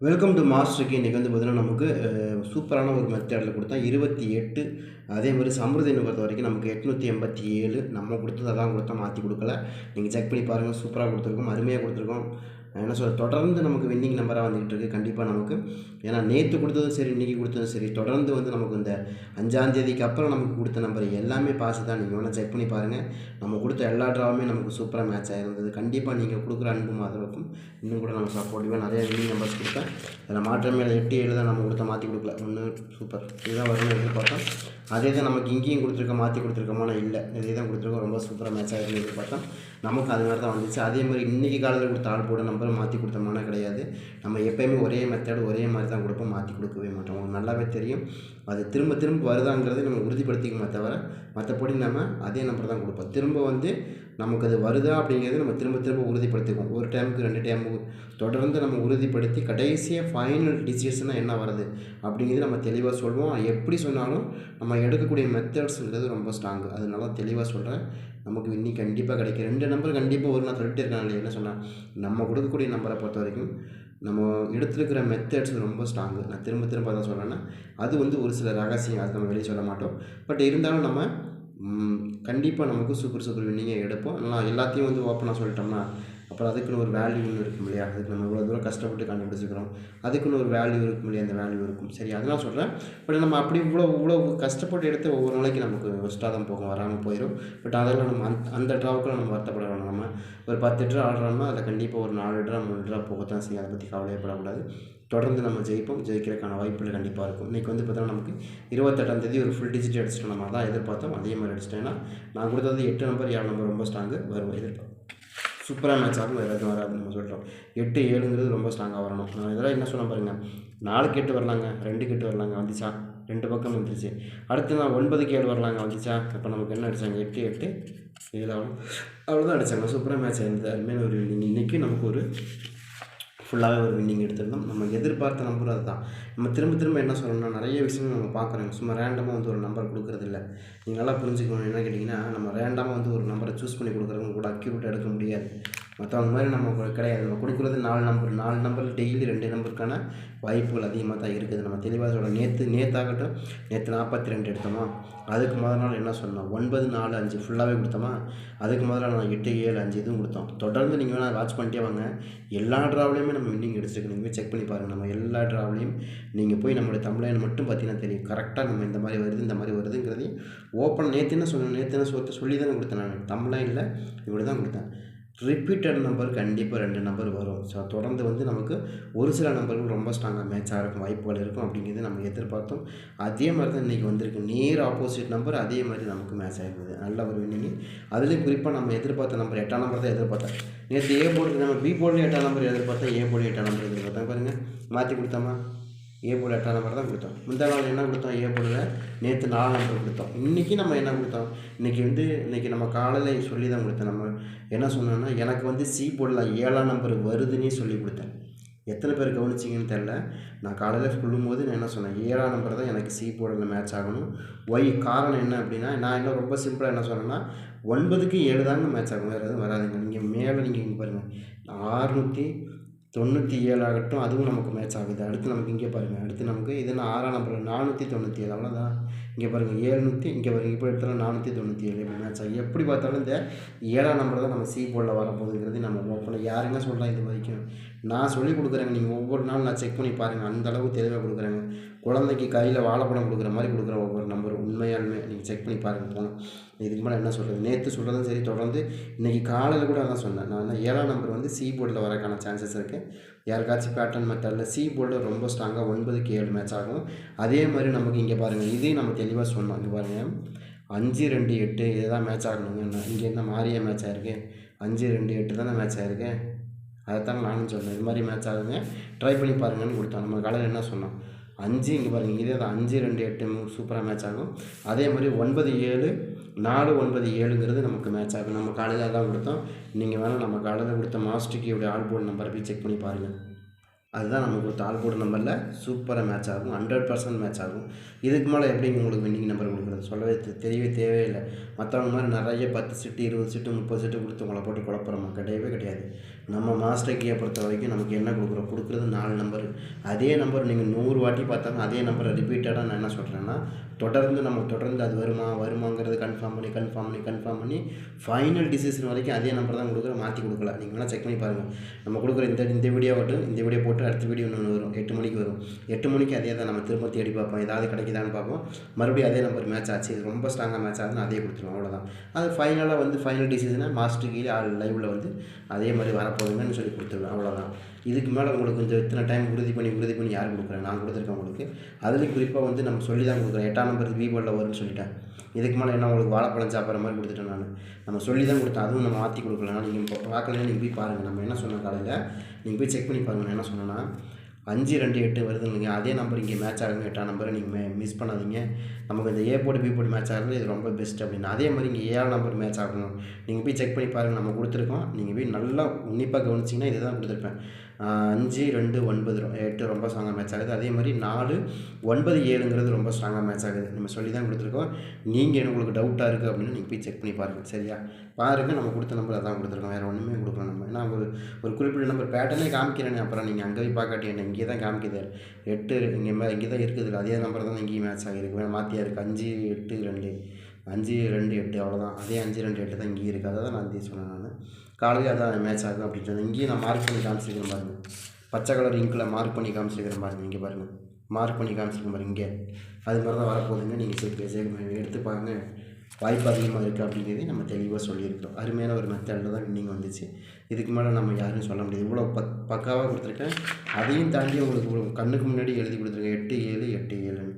Welcome to மாஸ்டருக்கு இன்றைக்கி வந்து பார்த்தீங்கன்னா நமக்கு சூப்பரான ஒரு மெத்தடில் கொடுத்தா இருபத்தி எட்டு அதே மாதிரி சமிருதின்னு பொறுத்த வரைக்கும் நமக்கு எட்நூற்றி எண்பத்தி ஏழு நம்ம கொடுத்தது அதான் கொடுத்தா மாற்றி கொடுக்கல. நீங்கள் செக் பண்ணி பாருங்கள் சூப்பராக கொடுத்துருக்கோம் அருமையாக கொடுத்துருக்கோம். என்ன சொல்ல தொடர்ந்து நமக்கு வின்னிங் நம்பராக வந்துகிட்டு இருக்குது கண்டிப்பாக நமக்கு. ஏன்னா நேற்று கொடுத்ததும் சரி இன்றைக்கி கொடுத்ததும் சரி தொடர்ந்து வந்து நமக்கு இந்த அஞ்சாம் தேதிக்கு அப்புறம் நமக்கு கொடுத்த நம்பர் எல்லாமே பாஸ் தான் நீங்கள் வேணால் செக் பண்ணி பாருங்கள் நம்ம கொடுத்த எல்லா ட்ராவுமே நமக்கு சூப்பராக மேட்ச் ஆகிருந்தது கண்டிப்பாக நீங்கள் கொடுக்குற அன்பும் அதற்கும் இன்னும் கூட நம்ம சப்போர்ட்டிவாக நிறைய வின்னிங் நம்பர்ஸ் கொடுத்தேன் அதில் மாற்றமே இல்லை. எட்டு ஏழு தான் நம்ம கொடுத்த மாற்றி கொடுக்கல. ஒன்று சூப்பர் இதுதான் வரும்னு எதிர்பார்த்தோம். அதே தான் நமக்கு இங்கேயும் கொடுத்துருக்கோம் மாற்றி கொடுத்துருக்கோமான இல்லை. இதே தான் கொடுத்துருக்கோம். ரொம்ப சூப்பராக மேட்ச் ஆகிருந்தது எதிர்பார்த்தோம். நமக்கு அது மாதிரி தான் வந்துச்சு. அதே மாதிரி இன்றைக்கி காலத்தில் கொடுத்த ஆள் போட நம்பரை மாற்றி கொடுத்தோம்னா கிடையாது. நம்ம எப்போயுமே ஒரே மெத்தட் ஒரே மாதிரி தான் கொடுப்போம் மாற்றி கொடுக்கவே மாட்டோம். உங்களுக்கு நல்லாவே தெரியும். அது திரும்ப திரும்ப வருதாங்கிறதை நம்ம உறுதிப்படுத்திக்கணுமே தவிர மற்றபடி நம்ம அதே நம்பர் தான் கொடுப்போம். திரும்ப வந்து நமக்கு அது வருதா அப்படிங்கிறது நம்ம திரும்ப திரும்ப உறுதிப்படுத்திக்குவோம். ஒரு டைமுக்கு ரெண்டு டைமுக்கு தொடர்ந்து நம்ம உறுதிப்படுத்தி கடைசியாக ஃபைனல் டிசிஷனாக என்ன வருது அப்படிங்கிறது நம்ம தெளிவாக சொல்லுவோம் எப்படி சொன்னாலும் நம்ம எடுக்கக்கூடிய மெத்தட்ஸுங்கிறது ரொம்ப ஸ்ட்ராங்கு அதனால தெளிவாக சொல்கிறேன் நமக்கு இன்னி கண்டிப்பாக கிடைக்கும். ரெண்டு நம்பர் கண்டிப்பாக ஒரு நான் சொல்லிட்டு இருக்கேன் இல்லையா? என்ன சொன்னேன் நம்ம கொடுக்கக்கூடிய நம்பரை பொறுத்த வரைக்கும் நம்ம எடுத்துருக்கிற மெத்தட்ஸ் ரொம்ப ஸ்ட்ராங்கு நான் திரும்ப திரும்ப தான் சொல்கிறேன்னா அது வந்து ஒரு சில ரகசியம் அது நம்ம வெளியே சொல்ல மாட்டோம். பட் இருந்தாலும் நம்ம கண்டிப்பாக நமக்கு சூப்பர் சூப்பர் வின்னிங்கே எடுப்போம். நான் எல்லாத்தையும் வந்து ஓப்பனாக சொல்லிட்டோம்னா அப்புறம் அதுக்குன்னு ஒரு வேல்யூ ஒன்று இருக்கும் இல்லையா? அதுக்கு நம்ம இவ்வளோ தூரம் கஷ்டப்பட்டு கண்டுபிடிச்சிக்கிறோம். அதுக்குன்னு ஒரு வேல்யூ இருக்கும் இல்லையா? அந்த வேல்யூ இருக்கும். சரி அதெல்லாம் சொல்கிறேன் பட் நம்ம அப்படி இவ்வளோ இவ்வளோ கஷ்டப்பட்டு எடுத்து ஒவ்வொரு நாளைக்கு நமக்கு ஒஸ்ட்டாக தான் போகும் வராமல் போயிடும் பட் அதெல்லாம் நம்ம அந்த அந்த ட்ராவுக்கு நம்ம வருத்தப்பட வேணும். நம்ம ஒரு பத்து ட்ரா ஆடுறோம்னா அதில் கண்டிப்பாக ஒரு நாலு ட்ரா மூணு ட்ரா போகத்தான் செய்யும். அதை பற்றி கவலையப்படக்கூடாது. தொடர்ந்து நம்ம ஜெயிப்போம். ஜெயிக்கிறதுக்கான வாய்ப்புகள் கண்டிப்பாக இருக்கும். இன்றைக்கி வந்து பார்த்தோம்னா நமக்கு இருபத்தெட்டாம் தேதி ஒரு ஃபுல் டிஜிட் அடிச்சிட்டோம். நம்ம அதான் எதிர்பார்த்தோம். அதே மாதிரி அடிச்சிட்டேன்னா நான் கொடுத்தது எட்டு நம்பர் ஏழு நம்பர் ரொம்ப ஸ்ட்ராங்கு வரும் எதிர்பார்த்தோம். சூப்பராக மேட்ச் ஆகும். வேறு எதுவும் வராது நம்ம சொல்கிறோம் எட்டு ஏழுங்கிறது ரொம்ப ஸ்ட்ராங்காக வரணும். நான் இதெல்லாம் என்ன சொல்ல பாருங்கள் நாலுக்கு எட்டு வரலாங்க. ரெண்டுக்கு எட்டு வரலாங்க. வந்துச்சா? ரெண்டு பக்கம் வந்துருச்சு. அடுத்து நான் ஒன்பதுக்கு ஏழு வரலாங்க. வந்துச்சா? அப்போ நமக்கு என்ன அடித்தாங்க எட்டு எட்டு ஏழு. அவ்வளோ அவ்வளோதான் அடித்தாங்க சூப்பராக மேட்ச் ஆயிருந்தது. அருமையான ஒரு இன்னைக்கு நமக்கு ஒரு ஃபுல்லாகவே ஒரு வின்னிங் எடுத்திருந்தோம். நம்ம எதிர்பார்த்த நம்பரும் அதுதான். நம்ம திரும்ப திரும்ப என்ன சொல்லணும்னா நிறைய விஷயங்கள் நம்ம பார்க்குறோங்க சும்மா ரேண்டமாக வந்து ஒரு நம்பர் கொடுக்குறது இல்லை. நீங்கள் நல்லா புரிஞ்சுக்கணும். என்ன கேட்டிங்கன்னா நம்ம ரேண்டமாக வந்து ஒரு நம்பரை சூஸ் பண்ணி கொடுக்குறவங்க கூட அக்யூரேட்டாக எடுக்க முடியாது. மற்றவங்க மாதிரி நம்ம கிடையாது. நம்ம கொடுக்குறது நாலு நம்பர் நாலு நம்பர் டெய்லி ரெண்டு நம்பருக்கான வாய்ப்புகள் அதிகமாக தான் இருக்குது. நம்ம தெளிவாக சொல்ல நேற்று நேற்றாகட்டும் நேற்று நாற்பத்தி ரெண்டு எடுத்தோமா? அதுக்கு முதல் நாள் என்ன சொன்னோம்? ஒன்பது நாலு அஞ்சு ஃபுல்லாகவே கொடுத்தோமா? அதுக்கு முதல்ல நான் எட்டு ஏழு அஞ்சு இதுவும் கொடுத்தோம். தொடர்ந்து நீங்கள் வேணால் வாட்ச் பண்ணிட்டே வாங்க. எல்லா ட்ராவலையுமே நம்ம வின்னிங் எடுத்துருக்கு நீங்கள் செக் பண்ணி பாருங்கள் நம்ம எல்லா ட்ராவலையும் நீங்கள் போய் நம்மளுடைய தமிழன் மட்டும் பார்த்தீங்கன்னா தெரியும். கரெக்டாக நம்ம இந்த மாதிரி வருது இந்த மாதிரி வருதுங்கிறதையும் ஓப்பன் நேற்று என்ன சொன்னேன் நேற்று என்ன சொல்லி தானே கொடுத்தேன் நான். தமிழ்லைனில் இப்படி தான் கொடுத்தேன். ரிப்பீட்டட் நம்பர் கண்டிப்பாக ரெண்டு நம்பர் வரும். ஸோ தொடர்ந்து வந்து நமக்கு ஒரு சில நம்பர்கள் ரொம்ப ஸ்ட்ராங்காக மேட்ச் இருக்கும் வாய்ப்புகள் இருக்கும் அப்படிங்கிறது நம்ம எதிர்பார்த்தோம். அதே மாதிரி தான் இன்றைக்கி வந்திருக்கு. நேர் ஆப்போசிட் நம்பர் அதே மாதிரி நமக்கு மேட்ச் ஆகிருக்குது நல்ல ஒரு வின்னிங் அதுலேயும் குறிப்பாக நம்ம எதிர்பார்த்த நம்பர் எட்டாம் நம்பர் தான் எதிர்பார்த்தேன். நேற்று ஏ போர்டு நம்ம பி போர்டில் எட்டாம் நம்பர் எதிர்பார்த்தேன். ஏ போர்டு எட்டாம் நம்பர் எதிர்பார்த்தேன். பாருங்கள் மாற்றி கொடுத்தோமா? ஏ போல் எட்டாம் நம்பர் தான் கொடுத்தோம். முந்தா நாள் என்ன கொடுத்தோம்? ஏ போர்டில் நேற்று நாலு நம்பர் கொடுத்தோம். இன்றைக்கி நம்ம என்ன கொடுத்தோம்? இன்றைக்கி வந்து இன்றைக்கி நம்ம காலையில் சொல்லி தான் கொடுத்தோம் நம்ம என்ன சொன்னோன்னா எனக்கு வந்து சி போடல ஏழாம் நம்பர் வருதுன்னே சொல்லி கொடுத்தேன். எத்தனை பேர் கவனிச்சிங்கன்னு தெரில நான் காலையில் சொல்லும்போது நான் என்ன சொன்னேன்? ஏழாம் நம்பர் தான் எனக்கு சி போர்டில் மேட்ச் ஆகணும். ஒய் காரணம் என்ன அப்படின்னா நான் என்ன ரொம்ப சிம்பிளாக என்ன சொன்னேன்னா ஒன்பதுக்கு ஏழு தாங்க மேட்ச் ஆகும். வேறு எதுவும் வராதுங்க. நீங்கள் மேலே நீங்கள் இங்கே பாருங்கள் ஆறுநூற்றி தொண்ணூற்றி ஏழாகட்டும் அதுவும் நமக்கு மேட்ச் ஆகுது. அடுத்து நமக்கு இங்கே பாருங்கள் அடுத்து நமக்கு இது நான் ஆறாம் நம்பர் நானூற்றி தொண்ணூற்றி ஏழு. அவ்வளோதான் இங்கே பாருங்கள் ஏழ்நூற்றி இங்கே பாருங்கள் இப்போ எடுத்தாலும் நானூற்றி தொண்ணூற்றி ஏழு. இப்போ மேட்ச் ஆகும் எப்படி பார்த்தாலும் இந்த ஏழாம் நம்பர் தான் நம்ம சி போர்டில் வரப்போகுதுங்கிறது நம்ம ஓப்பனில் யாருங்க சொல்கிறா இது வரைக்கும்? நான் சொல்லி கொடுக்குறேங்க. நீங்கள் ஒவ்வொரு நாளும் நான் செக் பண்ணி பாருங்கள் அந்த அளவுக்கு தெளிவாக கொடுக்குறேங்க. குழந்தைக்கு கையில் வாழைப்பழம் கொடுக்குற மாதிரி கொடுக்குற ஒவ்வொரு நம்பர் உண்மையாலுமே நீங்கள் செக் பண்ணி பாருங்கள் போங்க. இதுக்கு மேலே என்ன சொல்கிறது நேற்று சொல்கிறதும் சரி தொடர்ந்து இன்றைக்கி காலையில் கூட அதான் சொன்னேன். நான் ஏழாம் நம்பர் வந்து சி போர்டில் வரக்கான சான்சஸ் இருக்குது யாருக்காச்சும் பேட்டர்ன் மெத்தடில் சி போர்டில் ரொம்ப ஸ்ட்ராங்காக ஒன்பதுக்கு ஏழு மேட்ச் ஆகும். அதே மாதிரி நமக்கு இங்கே பாருங்கள் இதையும் நம்ம தெளிவாக சொன்னோம். இங்கே பாருங்கள் அஞ்சு ரெண்டு எட்டு இதுதான் மேட்ச் ஆகணுங்க. இங்கே என்ன மாறிய மேட்ச் ஆயிருக்கு? அஞ்சு ரெண்டு எட்டு தானே மேட்ச் ஆயிருக்கு? அதைத்தான் நானும் சொன்னேன். இது மாதிரி மேட்ச் ஆகுங்க. ட்ரை பண்ணி பாருங்கன்னு கொடுத்தோம். நம்ம காலையில் என்ன சொன்னோம்? அஞ்சு இங்கே பாருங்கள் இதே தான். அஞ்சு ரெண்டு எட்டு சூப்பராக மேட்ச் ஆகும். அதே மாதிரி ஒன்பது ஏழு நாலு ஒன்பது ஏழுங்கிறது நமக்கு மேட்ச் ஆகும். நம்ம காலையில் தான் கொடுத்தோம். நீங்கள் வேணால் நம்ம காலையில் கொடுத்த மாஸ்டருக்கு இப்படி ஆல் போர்டு நம்பரை போய் செக் பண்ணி பாருங்கள் அதுதான் நமக்கு கொடுத்த ஆல் போர்டு நம்பரில் சூப்பராக மேட்ச் ஆகும். ஹண்ட்ரட் பர்சன்ட் மேட்ச் ஆகும். இதுக்கு மேலே எப்படி உங்களுக்கு வின்னிங் நம்பர் கொடுக்குறது? சொல்லவே தெரியவே தேவையில்லை மற்றவங்க மாதிரி நிறைய பத்து சிட்டு இருபது சிட்டு முப்பது சிட்டு கொடுத்து உங்களை போட்டு குழப்பறமா? கிடையவே கிடையாது. நம்ம மாஸ்டர் கீயை பொறுத்த வரைக்கும் நமக்கு என்ன கொடுக்குறோம்? கொடுக்குறது நாலு நம்பர் அதே நம்பர் நீங்கள் நூறு வாட்டி பார்த்தாலும் அதே நம்பரை ரிப்பீட்டடாக நான் என்ன சொல்கிறேன்னா தொடர்ந்து நம்ம தொடர்ந்து அது வருமா வருமாங்கிறது கன்ஃபார்ம் பண்ணி கன்ஃபார்ம் பண்ணி கன்ஃபார்ம் பண்ணி ஃபைனல் டிசிஷன் வரைக்கும் அதே நம்பர் தான் கொடுக்குற மாற்றி கொடுக்கலாம் நீங்கள் வேணால் செக் பண்ணி பாருங்கள் நம்ம கொடுக்குற இந்த இந்த வீடியோ மட்டும் இந்த வீடியோ போட்டு அடுத்த வீடியோ ஒன்று வரும். எட்டு மணிக்கு வரும். எட்டு மணிக்கு அதே தான் நம்ம திரும்ப தேடி பார்ப்போம். ஏதாவது கிடைக்குதான்னு பார்ப்போம். மறுபடியும் அதே நம்பர் மேட்ச் ஆச்சு. இது ரொம்ப ஸ்ட்ராங்காக மேட்ச் ஆகுதுன்னு அதே கொடுத்துருவோம். அவ்வளோதான் அது ஃபைனலாக வந்து ஃபைனல் டிசிஷனாக மாஸ்டர் கீழே ஆள் லைவில் வந்து அதே மாதிரி வரப்போகுதுங்கன்னு சொல்லி கொடுத்துருவேன். அவ்வளோதான் இதுக்கு மேலே உங்களுக்கு கொஞ்சம் இத்தனை டைம் உறுதி பண்ணி உறுதி பண்ணி யார் கொடுக்குறேன் நான் கொடுத்துருக்கேன் உங்களுக்கு. அதுலேயும் குறிப்பாக வந்து நம்ம சொல்லி தான் கொடுக்குறேன் எட்டாம் நம்பர் வி வரும்னு சொல்லிட்டேன். இதுக்கு மேலே என்ன உங்களுக்கு வாழைப்பழம் சாப்பிட்ற மாதிரி கொடுத்துட்டேன் நான். நம்ம சொல்லி தான் கொடுத்தேன். அதுவும் நம்ம மாற்றி கொடுக்கலாம் நீங்கள் இப்போ பார்க்கலன்னா நீங்கள் போய் பாருங்கள் நம்ம என்ன சொன்னோம் காலையில் நீங்கள் போய் செக் பண்ணி பாருங்கள் நான் என்ன சொன்னேன்னா அஞ்சு ரெண்டு எட்டு வருதுங்க அதே நம்பர் இங்கே மேட்ச் ஆகுங்க எட்டாம் நம்பரை நீங்கள் மே மிஸ் பண்ணாதீங்க. நமக்கு இந்த ஏ போட்டு பி போட்டு மேட்ச் ஆகிறது இது ரொம்ப பெஸ்ட் அப்படின்னு. அதே மாதிரி இங்கே ஏழாம் நம்பர் மேட்ச் ஆகணும். நீங்கள் போய் செக் பண்ணி பாருங்கள் நம்ம கொடுத்துருக்கோம். நீங்கள் போய் நல்லா உன்னிப்பாக கவனிச்சிங்கன்னா இதுதான் கொடுத்துருப்பேன். அஞ்சு ரெண்டு ஒன்பது. எட்டு ரொம்ப ஸ்ட்ராங்காக மேட்ச் ஆகுது. அதே மாதிரி நாலு ஒன்பது ஏழுங்கிறது ரொம்ப ஸ்ட்ராங்காக மேட்ச் ஆகுது. நம்ம சொல்லி தான் கொடுத்துருக்கோம் நீங்கள் உங்களுக்கு டவுட்டாக இருக்குது அப்படின்னு நீங்கள் போய் செக் பண்ணி பாருங்கள் சரியா? பாருங்கள் நம்ம கொடுத்த நம்பர் அதான் கொடுத்துருக்கோம். வேறு ஒன்றுமே கொடுக்கலாம் நம்ம. ஏன்னா ஒரு ஒரு குறிப்பிட்ட நம்பர் பேட்டர்னே காமிக்கிறேனே அப்புறம் நீங்கள் அங்கே போய் பார்க்காட்டி என்ன இங்கே தான் காமிக்குது. எட்டு இங்கே மே இங்கே தான் இருக்குது அதே நம்பர் தான் இங்கேயும் மேட்ச் ஆகிருக்கு வேறு மாற்றியா இருக்குது அஞ்சு எட்டு ரெண்டு. அஞ்சு ரெண்டு எட்டு. அவ்வளோதான் அதே அஞ்சு ரெண்டு எட்டு தான் இங்கேயும் இருக்குது அதை தான் நான் சொன்னேன் நான். காலையில் அதான் மேட்ச் ஆகும் அப்படின்னு சொன்னேன். இங்கேயும் நான் மார்க் பண்ணி காமிச்சிருக்கேன் பாருங்கள் பச்சை கலர் இங்கில் மார்க் பண்ணி காமிச்சிருக்கிறேன் பாருங்கள் இங்கே பாருங்கள் மார்க் பண்ணி காமிச்சிருக்கேன் பாருங்க இங்கே. அது மாதிரி தான் வரப்போகுதுங்க நீங்கள் சேர்த்து சேர்த்து எடுத்து பாருங்க. வாய்ப்பு அதிகமாக இருக்குது அப்படிங்கிறதே நம்ம தெளிவாக சொல்லியிருக்கிறோம். அருமையான ஒரு மெத்தடில் தான் வின்னிங் வந்துச்சு. இதுக்கு மேலே நம்ம யாரும் சொல்ல முடியாது. இவ்வளோ பக் பக்காவாக கொடுத்துருக்கேன். அதையும் தாண்டி உங்களுக்கு கண்ணுக்கு முன்னாடி எழுதி கொடுத்துருக்கேன். எட்டு ஏழு எட்டு ஏழுன்னு.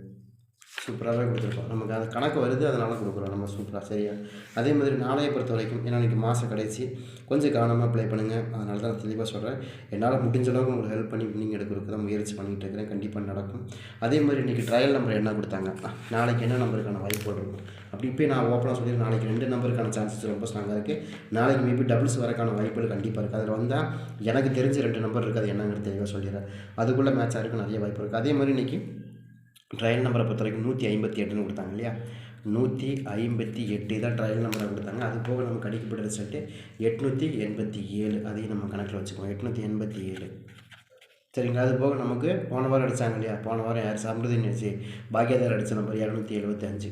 சூப்பராகவே கொடுத்துருக்கோம் நமக்கு அது கணக்கு வருது அதனால் கொடுக்குறோம் நம்ம சூப்பராக சரியா? அதே மாதிரி நாளையை பொறுத்த வரைக்கும் ஏன்னா இன்றைக்கி மாதம் கடைசி கொஞ்சம் கவனமாக அப்ளை பண்ணுங்கள் அதனால தான் தெளிவாக சொல்கிறேன் என்னால் முடிஞ்ச அளவுக்கு உங்களுக்கு ஹெல்ப் பண்ணி நீங்கள் எடுக்கிறதுக்கு தான் முயற்சி பண்ணிகிட்டு இருக்கிறேன். கண்டிப்பாக நடக்கும். அதே மாதிரி இன்றைக்கி ட்ரையல் நம்பர் என்ன கொடுத்தாங்க? நாளைக்கு என்ன நம்பருக்கான வாய்ப்பு இருக்கும் அப்படி இப்போ நான் ஓப்பனாக சொல்லி நாளைக்கு ரெண்டு நம்பருக்கான சான்சஸ் ரொம்ப ஸ்ட்ராங்காக இருக்குது நாளைக்கு மேபி டபுள்ஸ் வரக்கான வாய்ப்புகள் கண்டிப்பாக இருக்குது அதில் வந்தால் எனக்கு தெரிஞ்ச ரெண்டு நம்பர் இருக்குது அது என்னங்கிறது தெளிவாக சொல்லிடுறேன். அதுக்குள்ளே மேட்ச் ஆகிறதுக்கு நிறைய வாய்ப்பு இருக்குது அதே மாதிரி இன்றைக்கி ட்ரையல் நம்பரை பொறுத்த வரைக்கும் நூற்றி ஐம்பத்தி எட்டுன்னு கொடுத்தாங்க இல்லையா? நூற்றி ஐம்பத்தி எட்டு தான் ட்ரையல் நம்பரை கொடுத்தாங்க. அது போக நமக்கு அடிக்கப்பட்ட ரிசல்ட்டு எட்நூற்றி எண்பத்தி ஏழு. அதையும் நம்ம கணக்கில் வச்சுக்கோம் எட்நூற்றி எண்பத்தி ஏழு. சரிங்களா? அது போக நமக்கு போன வாரம் அடித்தாங்க இல்லையா? போன வாரம் யார் சம்ருதின் வச்சு பாக்கியதார் அடித்த நம்பர் இரநூத்தி எழுபத்தி அஞ்சு.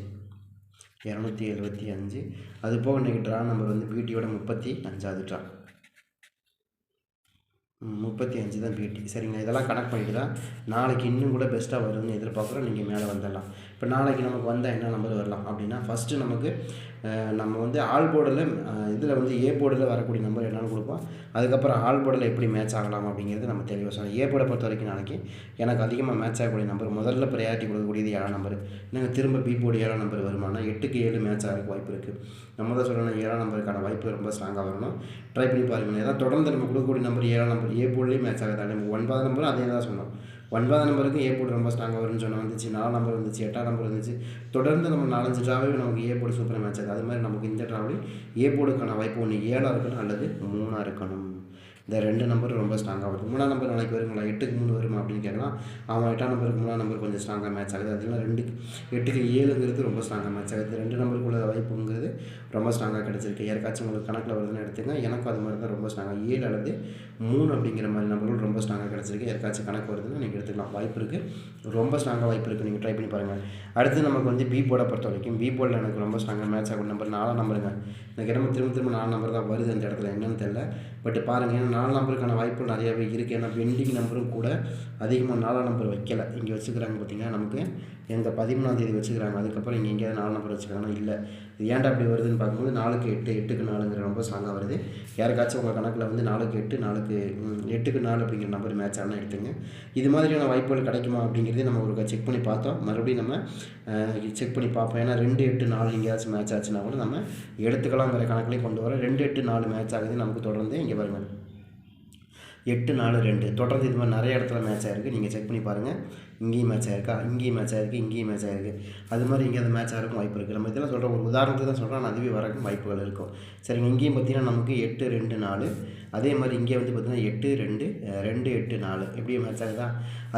இரநூத்தி எழுபத்தி அஞ்சு. அது போக இன்றைக்கி ட்ரா நம்பர் வந்து பியூட்டியோட முப்பத்தி அஞ்சாவது ட்ரா முப்பத்தி அஞ்சு தான் பிடி சரிங்களா? இதெல்லாம் கனெக்ட் பண்ணிட்டு தான் நாளைக்கு இன்னும் கூட பெஸ்ட்டாக வரும்னு எதிர்பார்க்குறோம். நீங்கள் மேலே வந்துடலாம். இப்போ நாளைக்கு நமக்கு வந்தால் என்ன நம்பர் வரலாம்? அப்படின்னா ஃபஸ்ட்டு நமக்கு நம்ம வந்து ஆல் போர்டில் இதில் வந்து ஏ போர்டில் வரக்கூடிய நம்பர் என்னென்னு கொடுப்போம். அதுக்கப்புறம் ஆல் போர்டில் எப்படி மேட்ச் ஆகலாம் அப்படிங்கிறது நம்ம தெளிவாக சொல்லலாம் ஏ போர்டை பொறுத்த வரைக்கும் நாளைக்கு எனக்கு அதிகமாக மேட்ச் ஆகக்கூடிய நம்பர் முதல்ல ப்ரையாரிட்டி கொடுக்கக்கூடியது ஏழாம் நம்பர் நாங்கள் திரும்ப பி போர்டு ஏழாம் நம்பர் வருமானா? எட்டுக்கு ஏழு மேட்ச் ஆகிறதுக்கு வாய்ப்பு இருக்குது நம்ம தான் சொல்லணும் ஏழாம் நம்பருக்கான வாய்ப்பு ரொம்ப ஸ்ட்ராங்காக வரணும். ட்ரை பண்ணி பாருங்கள் ஏதாவது தொடர்ந்து நம்ம கொடுக்கக்கூடிய நம்பர் ஏழாம் நம்பர் ஏ போர்ட்லேயும் மேட்ச் ஆகுது. நம்ம ஒன்பதாம் நம்பரும் அதே தான் சொன்னோம். ஒன்பதாம் நம்பருக்கு ஏ போர்டு ரொம்ப ஸ்ட்ராங்காக வரும்னு சொன்னால் வந்துச்சு நாலாம் நம்பர் வந்துச்சு எட்டாம் நம்பர் வந்துச்சு. தொடர்ந்து நம்ம நாலஞ்சு ட்ராவே நமக்கு ஏ போர்டு சூப்பராக மேட்ச் ஆகுது. அது மாதிரி நமக்கு இந்த ட்ராவலையும் ஏ போர்டுக்கான வாய்ப்பு ஒன்று ஏழாக இருக்கணும் அல்லது மூணாக இருக்கணும். இந்த ரெண்டு நம்பர் ரொம்ப ஸ்ட்ராங்காக வருது. மூணாம் நம்பர் நாளைக்கு வருங்களா எட்டுக்கு மூணு வருமா அப்படின்னு கேட்கலாம். அவன் எட்டாம் நம்பருக்கு மூணாம் நம்பர் கொஞ்சம் ஸ்ட்ராங்காக மேட்ச் ஆகுது. அதெல்லாம் ரெண்டு எட்டுக்கு ஏழுங்கிறது ரொம்ப ஸ்ட்ராங்காக மேட்ச் ஆகுது. ரெண்டு நம்பருக்குள்ள வாய்ப்புங்கிறது ரொம்ப ஸ்ட்ராங்காக கிடச்சிருக்கு. யாருக்காச்சும் உங்களுக்கு கணக்கில் வருதுன்னு எடுத்துங்க எனக்கும் அது மாதிரி தான் ரொம்ப ஸ்ட்ராங்காக ஏழு அல்லது மூணு அப்படிங்கிற மாதிரி நம்பர்கள் ரொம்ப ஸ்ட்ராங்காக கிடச்சிருக்கு. யாருக்காச்சும் கணக்கு வருதுன்னா நீங்கள் எடுத்துக்கலாம். வாய்ப்பு இருக்குது ரொம்ப ஸ்ட்ராங்காக வாய்ப்பு இருக்குது நீங்கள் ட்ரை பண்ணி பாருங்கள் அடுத்து நமக்கு வந்து பி போர்டை பொறுத்த வரைக்கும் பி போர்டில் எனக்கு ரொம்ப ஸ்ட்ராங்காக மேட்ச் ஆகும் நம்பர் நாலாம் நம்பருங்க எனக்கு என்னமோ திரும்ப திரும்ப நாலு நம்பர் தான் வருது அந்த இடத்துல. என்னன்னு தெரியல. பட் பாருங்கள் ஏன்னா நாலு நம்பருக்கான வாய்ப்பு நிறையாவே இருக்குது ஏன்னா பெண்டிங் நம்பரும் கூட அதிகமாக நாலாம் நம்பர் வைக்கல. இங்கே வச்சுக்கிறாங்க பார்த்தீங்கன்னா நமக்கு எங்கள் பதிமூணாம் தேதி வச்சுக்கிறாங்க. அதுக்கப்புறம் இங்கே எங்கேயாவது நாலு நம்பர் வச்சுக்கிறாங்கன்னா இல்லை. இது ஏன்டா அப்படி வருதுன்னு பார்க்கும்போது நாலுக்கு எட்டு எட்டுக்கு நாலுங்கிற ரொம்ப ஸ்ட்ராங்காக வருது. யாருக்காச்சும் உங்கள் கணக்கில் வந்து நாலுக்கு எட்டு நாலுக்கு எட்டுக்கு நாலு அப்படிங்கிற நம்பர் மேட்ச் ஆனால் எடுத்துங்க. இது மாதிரியான வாய்ப்புகள் கிடைக்குமா அப்படிங்கிறதே நம்ம ஒரு செக் பண்ணி பார்த்தோம். மறுபடியும் நம்ம செக் பண்ணி பார்ப்போம். ஏன்னா ரெண்டு எட்டு நாலு எங்கேயாச்சும் மேட்ச் ஆச்சுன்னா கூட நம்ம எடுத்துக்கலாங்கிற கணக்கிலே கொண்டு வரோம் ரெண்டு எட்டு நாலு மேட்ச் ஆகுது நமக்கு தொடர்ந்து. இங்கே வருங்க எட்டு நாலு ரெண்டு. தொடர்ந்து இது மாதிரி நிறைய இடத்துல மேட்ச் ஆகிருக்கு நீங்கள் செக் பண்ணி பாருங்கள் இங்கேயும் மேட்ச் ஆயிருக்கா? இங்கேயும் மேட்ச் ஆயிருக்கு. இங்கேயும் மேட்ச் ஆயிருக்கு. அது மாதிரி இங்கே அந்த மேட்ச் ஆகிறக்கும் வாய்ப்பு இருக்குது நம்ம இதெல்லாம் சொல்கிற ஒரு உதாரணத்துக்கு தான் சொல்கிறேன் அதுவே வரக்கும் வாய்ப்புகள் இருக்கும். சரிங்க. இங்கேயும் பார்த்தீங்கன்னா நமக்கு எட்டு ரெண்டு நாலு. அதே மாதிரி இங்கே வந்து பார்த்திங்கன்னா எட்டு ரெண்டு ரெண்டு எட்டு நாலு. எப்படியும் மேட்ச் ஆகுதா?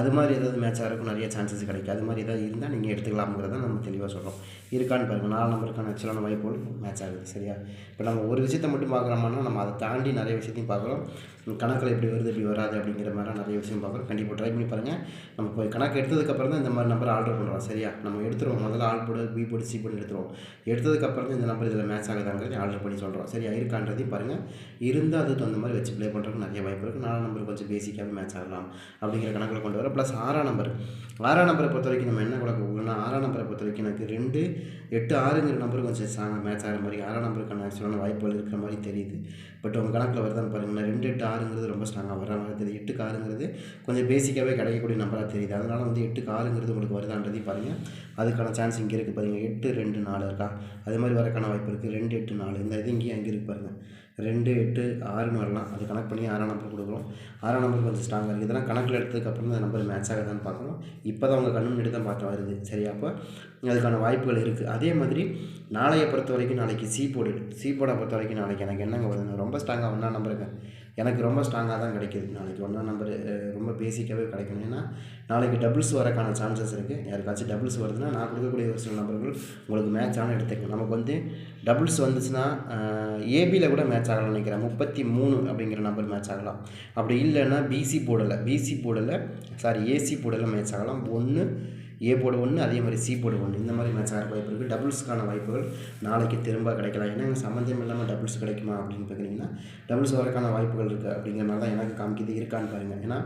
அது மாதிரி ஏதாவது மேட்ச் ஆகிறக்கும் நிறைய சான்சஸ் கிடைக்கும். அது மாதிரி ஏதாவது இருந்தால் நீங்கள் எடுத்துக்கலாம்ங்கிறத நம்ம தெளிவாக சொல்கிறோம் இருக்கான்னு பாருங்கள் நாலு நம்பருக்கான ஆக்சுவலான வாய்ப்புகள் மேட்ச் ஆகுது. சரியா? இப்போ நம்ம ஒரு விஷயத்தை மட்டும் பார்க்குறோம்னா நம்ம அதை தாண்டி நிறைய விஷயத்தையும் பார்க்குறோம். கணக்கில் எப்படி வருது எப்படி வராது அப்படிங்கிற மாதிரி நிறைய விஷயம் பார்க்குறோம். கண்டிப்பாக ட்ரை பண்ணி பாருங்கள் நம்ம போய் கணக்கு எடுத்ததுக்கப்புறம் தான் இந்த மாதிரி நம்பர் ஆர்டர் பண்ணுறோம் சரியா? நம்ம எடுத்துருவோம். முதல்ல ஆல் போடு பி போடு சி போடு எடுத்துருவோம். எடுத்ததுக்கப்புறம் தான் இந்த நம்பர் இதில் மேட்ச் ஆகுதாங்கிறது ஆர்டர் பண்ணி சொல்கிறோம் சரியா? இருக்கான்றதையும் பாருங்கள் இருந்தால் அதுக்கு தகுந்த மாதிரி வச்சு ப்ளே பண்ணுறதுக்கு நிறைய வாய்ப்பு இருக்குது நாலு நம்பர் கொஞ்சம் பேசிக்காகவே மேட்ச் ஆகலாம் அப்படிங்கிற கணக்கில் கொண்டு தவிர ப்ளஸ் ஆறாம் நம்பர் ஆறாம் நம்பரை பொறுத்த வரைக்கும் நம்ம என்ன கூட போகணும்னா ஆறாம் நம்பரை பொறுத்த வரைக்கும் எனக்கு ரெண்டு எட்டு ஆறுங்கிற நம்பர் கொஞ்சம் ஸ்ட்ராங்காக மேட்ச் ஆகிற மாதிரி ஆறாம் நம்பருக்கான ஆக்சுவலான வாய்ப்புகள் இருக்கிற மாதிரி தெரியுது. பட் உங்கள் கணக்கில் வருதான்னு பாருங்கள் ரெண்டு எட்டு ஆறுங்கிறது ரொம்ப ஸ்ட்ராங்காக வர மாதிரி தெரியுது. எட்டுக்கு ஆறுங்கிறது கொஞ்சம் பேசிக்காகவே கிடைக்கக்கூடிய நம்பராக தெரியுது. அதனால் வந்து எட்டுக்கு ஆறுங்கிறது உங்களுக்கு வருதான்றதையும் பாருங்கள் அதுக்கான சான்ஸ் இங்கே இருக்குது பாருங்கள் எட்டு ரெண்டு நாலு இருக்கா? அதே மாதிரி வரக்கான வாய்ப்பு இருக்குது ரெண்டு எட்டு நாலு. இந்த இது இங்கேயும் அங்கே இருக்குது பாருங்கள் ரெண்டு எட்டு ஆறுன்னு வரலாம் அது கணக்கு பண்ணி ஆறாம் நம்பர் கொடுக்குறோம். ஆறாம் நம்பர் கொஞ்சம் ஸ்ட்ராங்காக இருக்குது இதெல்லாம் கணக்கில் எடுத்ததுக்கப்புறம் அந்த நம்பர் மேட்ச் ஆகுதான்னு பார்க்கணும். இப்போ தான் உங்கள் கண்ணு முன்னாடி தான் பார்த்து வருது. சரியா? அப்போ அதுக்கான வாய்ப்புகள் இருக்குது அதே மாதிரி நாளையை பொறுத்த வரைக்கும் நாளைக்கு சி போர்டு சி போர்டை பொறுத்த வரைக்கும் நாளைக்கு எனக்கு என்னங்க வருது ரொம்ப ஸ்ட்ராங்காக ஒன்றா நம்பருங்க எனக்கு ரொம்ப ஸ்ட்ராங்காக தான் கிடைக்கிது. நாளைக்கு ஒன்றா நம்பர் ரொம்ப பேசிக்காகவே கிடைக்கணும் ஏன்னா நாளைக்கு டபுள்ஸ் வரக்கான சான்சஸ் இருக்குது யாருக்காச்சும் டபுள்ஸ் வருதுன்னா நான் கொடுக்கக்கூடிய ஒரு சில நம்பர்கள் உங்களுக்கு மேட்ச் ஆனால் எடுத்துக்கணும் நமக்கு வந்து டபுள்ஸ் வந்துச்சுன்னா ஏபியில் கூட மேட்ச் ஆகலாம்னு நினைக்கிறேன். முப்பத்தி மூணு அப்படிங்கிற நம்பர் மேட்ச் ஆகலாம். அப்படி இல்லைன்னா பிசி போர்டில் பிசி போர்டில் சாரி ஏசி போர்டில் மேட்ச் ஆகலாம். ஒன்று ஏ போடு ஒன்று அதே மாதிரி சி போடு ஒன்று. இந்த மாதிரி மேட்ச் ஆகிற வாய்ப்பு இருக்குது. டபுள்ஸ்க்கான வாய்ப்புகள் நாளைக்கு திரும்ப கிடைக்கலாம். ஏன்னா எனக்கு சம்மந்தம் இல்லாமல் டபுள்ஸ் கிடைக்குமா அப்படின்னு பார்க்குறீங்கன்னா டபுள்ஸ் வரக்கான வாய்ப்புகள் இருக்குது அப்படிங்கிற மாதிரி தான் எனக்கு காமிக்கிது. இருக்கான்னு பாருங்கள் ஏன்னா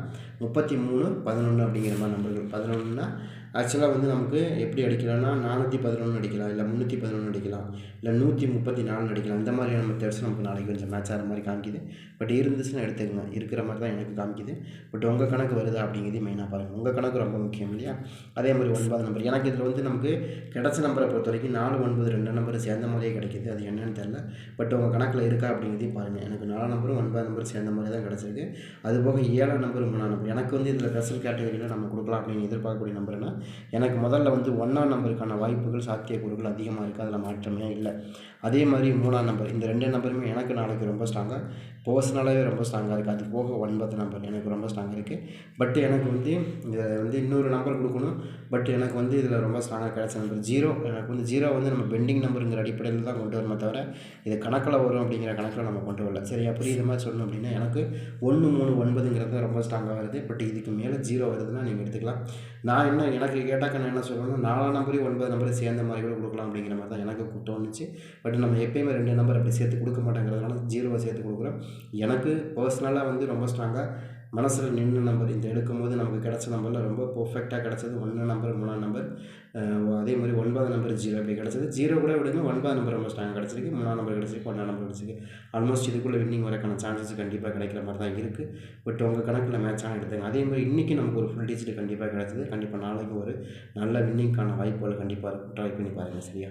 முப்பத்தி மூணு பதினொன்று அப்படிங்கிற மாதிரி நம்பர்கள். பதினொன்றுனா ஆக்சுவலாக வந்து நமக்கு எப்படி அடிக்கலாம்னா நானூற்றி பதினொன்று அடிக்கலாம் இல்லை முந்நூற்றி பதினொன்று அடிக்கலாம் இல்லை நூற்றி முப்பத்தி நாலு அடிக்கலாம். இந்த மாதிரியான மெத்தட்ஸ் நமக்கு நாளைக்கு கொஞ்சம் மேட்ச் ஆகிற மாதிரி காமிக்குது. பட் இருந்துச்சுன்னா எடுத்துக்கங்க. இருக்கிற மாதிரி தான் எனக்கு காமிக்குது. பட் உங்கள் கணக்கு வருதா அப்படிங்கிறது மெயினாக பாருங்கள் உங்கள் கணக்கு ரொம்ப முக்கியம் இல்லையா? அதே மாதிரி ஒன்பது நம்பர் எனக்கு இதில் வந்து நமக்கு கிடச்ச நம்பரை பொறுத்த வரைக்கும் நாலு ஒன்பது ரெண்டு நம்பர் சேர்ந்த மாதிரியே கிடைக்கிது. அது என்னன்னு தெரில பட் உங்கள் கணக்கில் இருக்கா அப்படிங்கிறதையும் பாருங்கள் எனக்கு நாலு நம்பரும் ஒன்பது நம்பர் சேர்ந்த மாதிரி தான் கிடச்சிருக்கு. அதுபோக ஏழாம் நம்பர் மூணாம் நம்பர் எனக்கு வந்து இதில் ஸ்பெஷல் கேட்டகரியில் நம்ம கொடுக்கலாம் அப்படின்னு எதிர்பார்க்கக்கூடிய நம்பர்னா எனக்கு முதல்ல வந்து ஒன்றாம் நம்பருக்கான வாய்ப்புகள் சாத்தியக்கூறுகள் அதிகமாக இருக்குது அதில் மாற்றமே இல்லை. அதே மாதிரி மூணாம் நம்பர் இந்த ரெண்டு நம்பருமே எனக்கு நாளைக்கு ரொம்ப ஸ்ட்ராங்காக பர்சனலாகவே ரொம்ப ஸ்ட்ராங்காக இருக்குது அது போக ஒன்பது நம்பர் எனக்கு ரொம்ப ஸ்ட்ராங்காக இருக்குது பட் எனக்கு வந்து இதை வந்து இன்னொரு நம்பர் கொடுக்கணும். பட் எனக்கு வந்து இதில் ரொம்ப ஸ்ட்ராங்காக கிடைச்ச நம்பர் ஜீரோ எனக்கு வந்து ஜீரோ வந்து நம்ம பெண்டிங் நம்பருங்கிற அடிப்படையில் தான் கொண்டு வரமே தவிர இது கணக்கில் வரும் அப்படிங்கிற கணக்கில் நம்ம கொண்டு வரல. சரியா புரியுது? மாதிரி சொல்லணும் அப்படின்னா எனக்கு ஒன்று மூணு ஒன்பதுங்கிறது ரொம்ப ஸ்ட்ராங்காக வருது. பட் இதுக்கு மேலே ஜீரோ வருதுன்னா நீங்கள் எடுத்துக்கலாம். நான் என்ன எனக்கு கேட்டாக்க நான் என்ன சொல்லணும் நாலாம் நம்பரையும் ஒன்பது நம்பரையும் சேர்ந்த மாதிரி கூட கொடுக்கலாம் அப்படிங்கிற மாதிரி தான் எனக்கு தோணுச்சு. பட் நம்ம எப்பயுமே ரெண்டு நம்பர் அப்படி சேர்த்து கொடுக்க மாட்டேங்கிறதுனால ஜீரோவை சேர்த்து கொடுக்குறோம். எனக்கு பர்சனலாக வந்து ரொம்ப ஸ்ட்ராங்காக மனசில் நின்று நம்பர் இந்த எடுக்கும் போது நமக்கு கிடச்ச நம்பரில் ரொம்ப பர்ஃபெக்டாக கிடச்சது ஒன்று நம்பர் மூணாம் நம்பர் அதே மாதிரி ஒன்பது நம்பர் ஜீரோ அப்படி கிடச்சது. ஜீரோ கூட விடுங்க ஒன்பது நம்பர் ரொம்ப ஸ்ட்ராங்காக கிடச்சிருக்கு மூணாம் நம்பர் கிடச்சிருக்கு ஒன்றாம் நம்பர் கிடச்சிருக்கு. ஆல்மோஸ்ட் இதுக்குள்ளே வின்னிங் வரக்கான சான்சஸ் கண்டிப்பாக கிடைக்கிற மாதிரி தான் இருக்குது பட் உங்கள் கணக்கில் மேட்ச் ஆனால் எடுத்துங்க அதே மாதிரி இன்றைக்கி நமக்கு ஒரு ஃபுல் டிஜிட் கண்டிப்பாக கிடச்சிது. கண்டிப்பாக நாளைக்கு ஒரு நல்ல வின்னிங்க்கான வாய்ப்புகள் கண்டிப்பாக இருக்கும். ட்ரை பண்ணி பாருங்கள் சரியா?